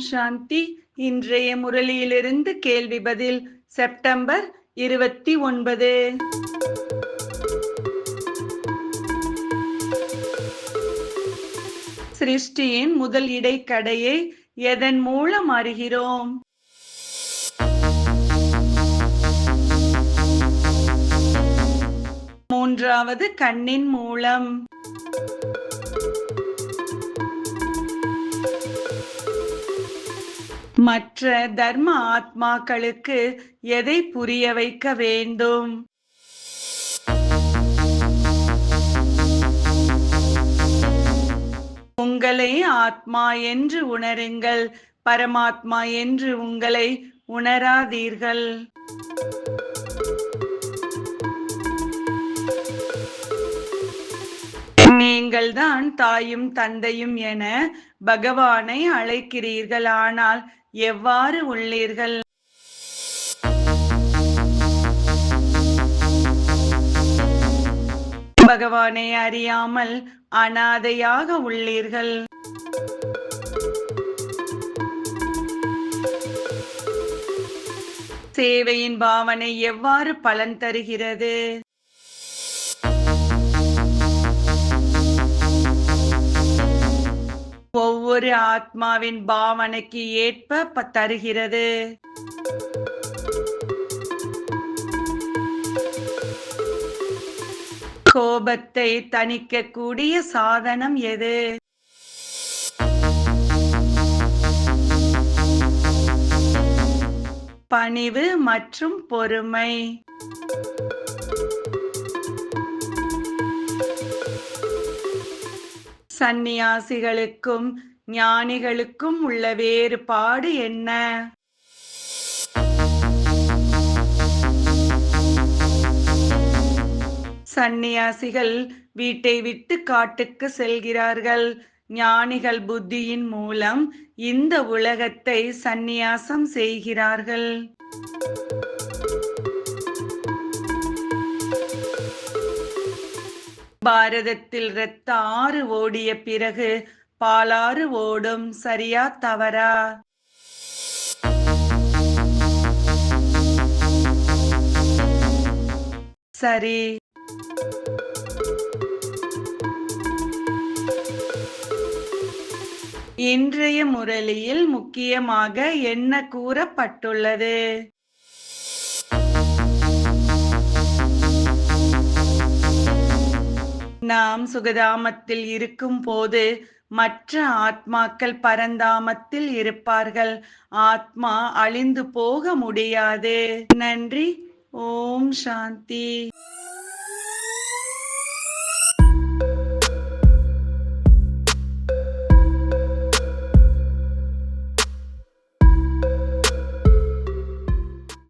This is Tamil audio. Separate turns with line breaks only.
சாந்தி இன்றைய முரளியிலிருந்து கேள்வி பதில் செப்டம்பர் இருபத்தி ஒன்பது. சிருஷ்டியின் முதல் இடைக்கடையை எதன் மூலம் அறிகிறோம்? மூன்றாவது கண்ணின் மூலம். மற்ற தர்ம ஆத்மாக்களுக்கு எதை புரிய வைக்க வேண்டும்? உங்களை ஆத்மா என்று உணருங்கள் பரமாத்மா என்று உங்களை உணராதீர்கள். நீங்கள்தான் தாயும் தந்தையும் என பகவானை அழைக்கிறீர்கள். ஆனால் எவ்வாறு உள்ளீர்கள்? பகவானை அறியாமல் அனாதையாக உள்ளீர்கள். சேவையின் பாவனை எவ்வாறு பலன் தருகிறது? ஒவ்வொரு ஆத்மாவின் பாவனைக்கு ஏற்ப தருகிறது. கோபத்தை தணிக்கக்கூடிய சாதனம் எது? பணிவு மற்றும் பொறுமை. சந்நியாசிகளுக்கும் ஞானிகளுக்கும் உள்ள வேறுபாடு என்ன? சந்நியாசிகள் வீட்டை விட்டு காட்டுக்கு செல்கிறார்கள். ஞானிகள் புத்தியின் மூலம் இந்த உலகத்தை சந்நியாசம் செய்கிறார்கள். பாரதத்தில் இரத்த ஆறு ஓடிய பிறகு பாலாறு ஓடும் சரியா தவறா? சரி. இன்றைய முரளியில் முக்கியமாக என்ன கூறப்பட்டுள்ளது? நாம் சுகதாமத்தில் இருக்கும் போது மற்ற ஆத்மாக்கள் பரந்தாமத்தில் இருப்பார்கள். ஆத்மா அழிந்து போக முடியாது. நன்றி. ஓம் சாந்தி.